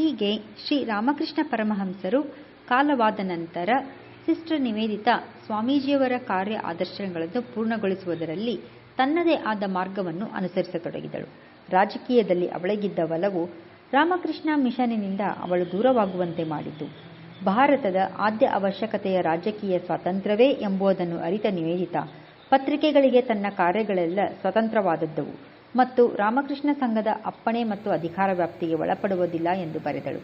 ಹೀಗೆ ಶ್ರೀ ರಾಮಕೃಷ್ಣ ಪರಮಹಂಸರು ಕಾಲವಾದ ನಂತರ ಸಿಸ್ಟರ್ ನಿವೇದಿತ ಸ್ವಾಮೀಜಿಯವರ ಕಾರ್ಯ ಆದರ್ಶಗಳನ್ನು ಪೂರ್ಣಗೊಳಿಸುವುದರಲ್ಲಿ ತನ್ನದೇ ಆದ ಮಾರ್ಗವನ್ನು ಅನುಸರಿಸತೊಡಗಿದಳು. ರಾಜಕೀಯದಲ್ಲಿ ಅವಳಿಗಿದ್ದ ಒಲವು ರಾಮಕೃಷ್ಣ ಮಿಷನ್ನಿನಿಂದ ಅವಳು ದೂರವಾಗುವಂತೆ ಮಾಡಿತು. ಭಾರತದ ಆದ್ಯ ಅವಶ್ಯಕತೆಯ ರಾಜಕೀಯ ಸ್ವಾತಂತ್ರ್ಯವೇ ಎಂಬುದನ್ನು ಅರಿತ ನಿವೇದಿತ ಪತ್ರಿಕೆಗಳಿಗೆ ತನ್ನ ಕಾರ್ಯಗಳೆಲ್ಲ ಸ್ವತಂತ್ರವಾದದ್ದವು. ಮತ್ತು ರಾಮಕೃಷ್ಣ ಸಂಘದ ಅಪ್ಪಣೆ ಮತ್ತು ಅಧಿಕಾರ ವ್ಯಾಪ್ತಿಗೆ ಒಳಪಡುವುದಿಲ್ಲ ಎಂದು ಬರೆದಳು.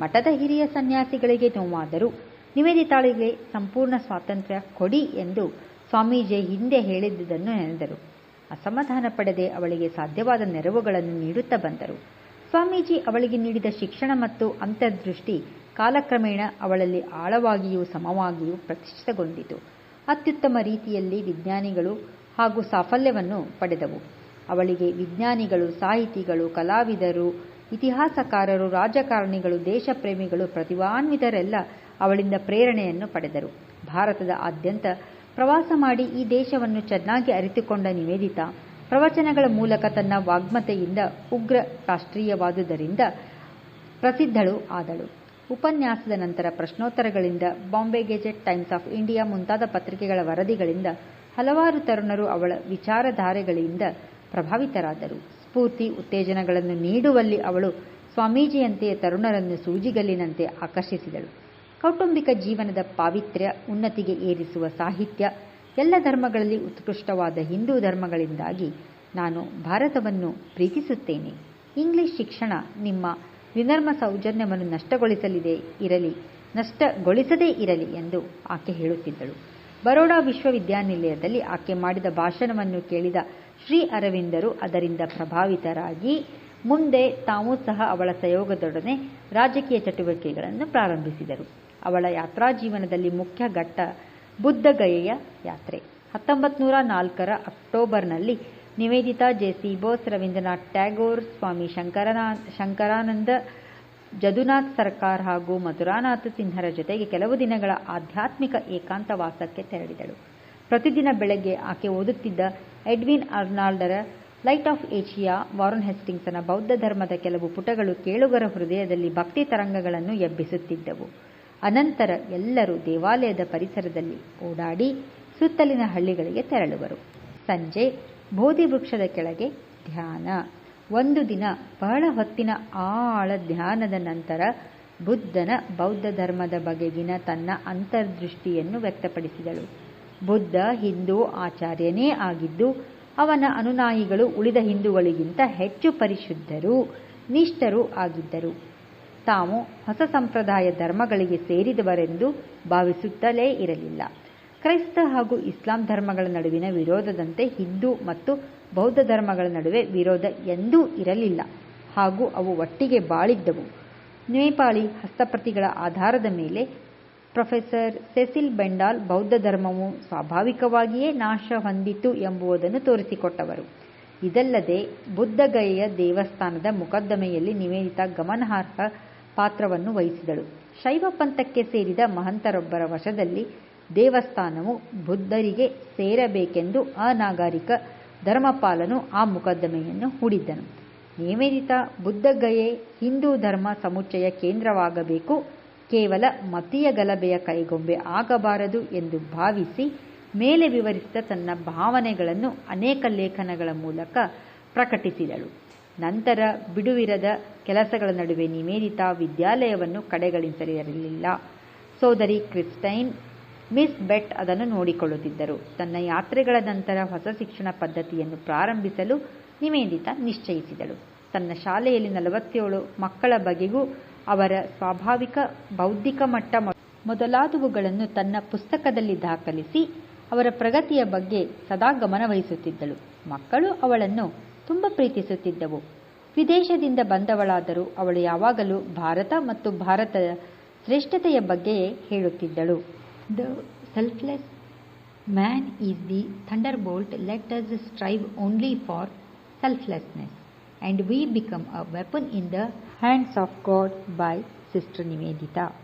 ಮಠದ ಹಿರಿಯ ಸನ್ಯಾಸಿಗಳಿಗೆ ನೋವಾದರೂ ನಿವೇದಿತಾಳಿಗೆ ಸಂಪೂರ್ಣ ಸ್ವಾತಂತ್ರ್ಯ ಕೊಡಿ ಎಂದು ಸ್ವಾಮೀಜಿ ಹಿಂದೆ ಹೇಳಿದ್ದುದನ್ನು ನೆನೆದರು. ಅಸಮಾಧಾನ ಪಡೆದೆ ಅವಳಿಗೆ ಸಾಧ್ಯವಾದ ನೆರವುಗಳನ್ನು ನೀಡುತ್ತಾ ಬಂದರು. ಸ್ವಾಮೀಜಿ ಅವಳಿಗೆ ನೀಡಿದ ಶಿಕ್ಷಣ ಮತ್ತು ಅಂತರ್ದೃಷ್ಟಿ ಕಾಲಕ್ರಮೇಣ ಅವಳಲ್ಲಿ ಆಳವಾಗಿಯೂ ಸಮವಾಗಿಯೂ ಪ್ರತಿಷ್ಠಿತಗೊಂಡಿತು. ಅತ್ಯುತ್ತಮ ರೀತಿಯಲ್ಲಿ ವಿಜ್ಞಾನಿಗಳು ಹಾಗೂ ಸಾಫಲ್ಯವನ್ನು ಪಡೆದವು. ಅವಳಿಗೆ ವಿಜ್ಞಾನಿಗಳು, ಸಾಹಿತಿಗಳು, ಕಲಾವಿದರು, ಇತಿಹಾಸಕಾರರು, ರಾಜಕಾರಣಿಗಳು, ದೇಶಪ್ರೇಮಿಗಳು, ಪ್ರತಿಭಾನ್ವಿತರೆಲ್ಲ ಅವಳಿಂದ ಪ್ರೇರಣೆಯನ್ನು ಪಡೆದರು. ಭಾರತದ ಆದ್ಯಂತ ಪ್ರವಾಸ ಮಾಡಿ ಈ ದೇಶವನ್ನು ಚೆನ್ನಾಗಿ ಅರಿತುಕೊಂಡ ನಿವೇದಿತಾ, ಪ್ರವಚನಗಳ ಮೂಲಕ ತನ್ನ ವಾಗ್ಮತೆಯಿಂದ ಉಗ್ರ ರಾಷ್ಟ್ರೀಯವಾದುದರಿಂದ ಪ್ರಸಿದ್ಧಳು ಆದಳು. ಉಪನ್ಯಾಸದ ನಂತರ ಪ್ರಶ್ನೋತ್ತರಗಳಿಂದ Bombay Gazette, Times of India ಮುಂತಾದ ಪತ್ರಿಕೆಗಳ ವರದಿಗಳಿಂದ ಹಲವಾರು ತರುಣರು ಅವಳ ವಿಚಾರಧಾರೆಗಳಿಂದ ಪ್ರಭಾವಿತರಾದರು. ಸ್ಫೂರ್ತಿ, ಉತ್ತೇಜನಗಳನ್ನು ನೀಡುವಲ್ಲಿ ಅವಳು ಸ್ವಾಮೀಜಿಯಂತೆ ತರುಣರನ್ನು ಸೂಜಿಗಲ್ಲಿನಂತೆ ಆಕರ್ಷಿಸಿದಳು. ಕೌಟುಂಬಿಕ ಜೀವನದ ಪಾವಿತ್ರ್ಯ, ಉನ್ನತಿಗೆ ಏರಿಸುವ ಸಾಹಿತ್ಯ, ಎಲ್ಲ ಧರ್ಮಗಳಲ್ಲಿ ಉತ್ಕೃಷ್ಟವಾದ ಹಿಂದೂ ಧರ್ಮಗಳಿಂದಾಗಿ ನಾನು ಭಾರತವನ್ನು ಪ್ರೀತಿಸುತ್ತೇನೆ. ಇಂಗ್ಲಿಷ್ ಶಿಕ್ಷಣ ನಿಮ್ಮ ವಿನರ್ಮ ಸೌಜನ್ಯವನ್ನು ನಷ್ಟಗೊಳಿಸಲಿದೆ ಇರಲಿ, ನಷ್ಟಗೊಳಿಸದೇ ಇರಲಿ ಎಂದು ಆಕೆ ಹೇಳುತ್ತಿದ್ದಳು. ಬರೋಡಾ ವಿಶ್ವವಿದ್ಯಾನಿಲಯದಲ್ಲಿ ಆಕೆ ಮಾಡಿದ ಭಾಷಣವನ್ನು ಕೇಳಿದ ಶ್ರೀ ಅರವಿಂದರು ಅದರಿಂದ ಪ್ರಭಾವಿತರಾಗಿ ಮುಂದೆ ತಾವೂ ಸಹ ಅವಳ ಸಹಯೋಗದೊಡನೆ ರಾಜಕೀಯ ಚಟುವಟಿಕೆಗಳನ್ನು ಪ್ರಾರಂಭಿಸಿದರು. ಅವಳ ಯಾತ್ರಾ ಜೀವನದಲ್ಲಿ ಮುಖ್ಯ ಘಟ್ಟ ಬುದ್ಧಗಯೆಯ ಯಾತ್ರೆ. ಹತ್ತೊಂಬತ್ತು ನೂರ ನಾಲ್ಕರ ಅಕ್ಟೋಬರ್ನಲ್ಲಿ ನಿವೇದಿತಾ ಜೆಸಿ ಬೋಸ್ ರವೀಂದ್ರನಾಥ್ ಟ್ಯಾಗೋರ್, ಸ್ವಾಮಿ ಶಂಕರನಾ, ಶಂಕರಾನಂದ, ಜದುನಾಥ್ ಸರ್ಕಾರ್ ಹಾಗೂ ಮಧುರಾನಾಥ ಸಿನ್ಹರ ಜೊತೆಗೆ ಕೆಲವು ದಿನಗಳ ಆಧ್ಯಾತ್ಮಿಕ ಏಕಾಂತವಾಸಕ್ಕೆ ತೆರಳಿದಳು. ಪ್ರತಿದಿನ ಬೆಳಗ್ಗೆ ಆಕೆ ಓದುತ್ತಿದ್ದ ಎಡ್ವಿನ್ ಅರ್ನಾಲ್ಡರ ಲೈಟ್ ಆಫ್ ಏಷಿಯಾ, ವಾರನ್ ಹೆಸ್ಟಿಂಗ್ಸನ ಬೌದ್ಧ ಧರ್ಮದ ಕೆಲವು ಪುಟಗಳು ಕೇಳುಗರ ಹೃದಯದಲ್ಲಿ ಭಕ್ತಿ ತರಂಗಗಳನ್ನು ಎಬ್ಬಿಸುತ್ತಿದ್ದವು. ಅನಂತರ ಎಲ್ಲರೂ ದೇವಾಲಯದ ಪರಿಸರದಲ್ಲಿ ಓಡಾಡಿ ಸುತ್ತಲಿನ ಹಳ್ಳಿಗಳಿಗೆ ತೆರಳುವರು. ಸಂಜೆ ಬೋಧಿ ವೃಕ್ಷದ ಕೆಳಗೆ ಧ್ಯಾನ. ಒಂದು ದಿನ ಬಹಳ ಹೊತ್ತಿನ ಆಳ ಧ್ಯಾನದ ನಂತರ ಬುದ್ಧನ ಬೌದ್ಧ ಧರ್ಮದ ಬಗೆಗಿನ ತನ್ನ ಅಂತರ್ದೃಷ್ಟಿಯನ್ನು ವ್ಯಕ್ತಪಡಿಸಿದಳು. ಬುದ್ಧ, ಹಿಂದೂ ಆಚಾರ್ಯನೇ ಆಗಿದ್ದು, ಅವನ ಅನುನಾಯಿಗಳು ಉಳಿದ ಹಿಂದೂಗಳಿಗಿಂತ ಹೆಚ್ಚು ಪರಿಶುದ್ಧರು, ನಿಷ್ಠರು ಆಗಿದ್ದರು. ತಾವು ಹೊಸ ಸಂಪ್ರದಾಯ ಧರ್ಮಗಳಿಗೆ ಸೇರಿದವರೆಂದು ಭಾವಿಸುತ್ತಲೇ ಇರಲಿಲ್ಲ. ಕ್ರೈಸ್ತ ಹಾಗೂ ಇಸ್ಲಾಂ ಧರ್ಮಗಳ ನಡುವಿನ ವಿರೋಧದಂತೆ ಹಿಂದೂ ಮತ್ತು ಬೌದ್ಧ ಧರ್ಮಗಳ ನಡುವೆ ವಿರೋಧ ಎಂದೂ ಇರಲಿಲ್ಲ. ಹಾಗೂ ಅವು ಒಟ್ಟಿಗೆ ಬಾಳಿದ್ದವು. ನೇಪಾಳಿ ಹಸ್ತಪ್ರತಿಗಳ ಆಧಾರದ ಮೇಲೆ ಪ್ರೊಫೆಸರ್ ಸೆಸಿಲ್ ಬೆಂಡಾಲ್ ಬೌದ್ಧ ಧರ್ಮವು ಸ್ವಾಭಾವಿಕವಾಗಿಯೇ ನಾಶ ಹೊಂದಿತು ಎಂಬುದನ್ನು ತೋರಿಸಿಕೊಟ್ಟವರು. ಇದಲ್ಲದೆ ಬುದ್ಧಗಯೆಯ ದೇವಸ್ಥಾನದ ಮೊಕದ್ದಮೆಯಲ್ಲಿ ನಿವೇದಿತ ಗಮನಾರ್ಹ ಪಾತ್ರವನ್ನು ವಹಿಸಿದಳು. ಶೈವ ಪಂಥಕ್ಕೆ ಸೇರಿದ ಮಹಂತರೊಬ್ಬರ ವಶದಲ್ಲಿ ದೇವಸ್ಥಾನವು ಬುದ್ಧರಿಗೆ ಸೇರಬೇಕೆಂದು ಅನಾಗರಿಕ ಧರ್ಮಪಾಲನು ಆ ಮೊಕದ್ದಮೆಯನ್ನು ಹೂಡಿದ್ದನು. ನಿವೇದಿತ ಬುದ್ಧಗಯೆ ಹಿಂದೂ ಧರ್ಮ ಸಮುಚ್ಚಯ ಕೇಂದ್ರವಾಗಬೇಕು ಕೇವಲ ಮತೀಯ ಗಲಭೆಯ ಕೈಗೊಂಬೆ ಆಗಬಾರದು ಎಂದು ಭಾವಿಸಿ ಮೇಲೆ ವಿವರಿಸಿದ ತನ್ನ ಭಾವನೆಗಳನ್ನು ಅನೇಕ ಲೇಖನಗಳ ಮೂಲಕ ಪ್ರಕಟಿಸಿದಳು. ನಂತರ ಬಿಡುವಿರದ ಕೆಲಸಗಳ ನಡುವೆ ನಿವೇದಿತ ವಿದ್ಯಾಲಯವನ್ನು ಕಡೆಗಣಿಸಲಿರಲಿಲ್ಲ ಸೋದರಿ ಕ್ರಿಸ್ಟೈನ್, ಮಿಸ್ ಬೆಟ್ ಅದನ್ನು ನೋಡಿಕೊಳ್ಳುತ್ತಿದ್ದರು. ತನ್ನ ಯಾತ್ರೆಗಳ ನಂತರ ಹೊಸ ಶಿಕ್ಷಣ ಪದ್ಧತಿಯನ್ನು ಪ್ರಾರಂಭಿಸಲು ನಿವೇದಿತ ನಿಶ್ಚಯಿಸಿದಳು. ತನ್ನ ಶಾಲೆಯಲ್ಲಿ ನಲವತ್ತೇಳು ಮಕ್ಕಳ ಬಗೆಗೂ ಅವರ ಸ್ವಾಭಾವಿಕ, ಬೌದ್ಧಿಕ ಮಟ್ಟ ಮೊದಲಾದವುಗಳನ್ನು ತನ್ನ ಪುಸ್ತಕದಲ್ಲಿ ದಾಖಲಿಸಿ ಅವರ ಪ್ರಗತಿಯ ಬಗ್ಗೆ ಸದಾ ಗಮನವಹಿಸುತ್ತಿದ್ದಳು. ಮಕ್ಕಳು ಅವಳನ್ನು ತುಂಬ ಪ್ರೀತಿಸುತ್ತಿದ್ದವು. ವಿದೇಶದಿಂದ ಬಂದವಳಾದರೂ ಅವಳು ಯಾವಾಗಲೂ ಭಾರತ ಮತ್ತು ಭಾರತದ ಶ್ರೇಷ್ಠತೆಯ ಬಗ್ಗೆಯೇ ಹೇಳುತ್ತಿದ್ದಳು. The selfless man is the thunderbolt let us strive only for selflessness and we become a weapon in the hands of God by Sister Nivedita.